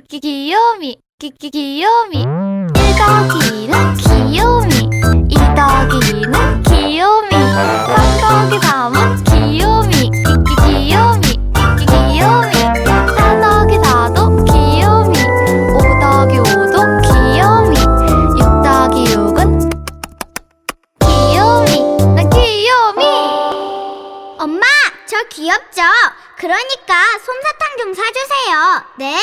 귀요미. 끼끼 귀요미. 1 더하기는 귀요미. 2 더하기는 귀요미. 3 더하기 3은 귀요미. 끼끼 귀요미. 끼끼 귀요미. 4 더하기 4도 귀요미. 5 더하기 5도 귀요미. 6 더하기 6은 귀요미. 난 귀요미. 엄마, 저 귀엽죠? 그러니까 솜사탕 좀 사주세요. 네?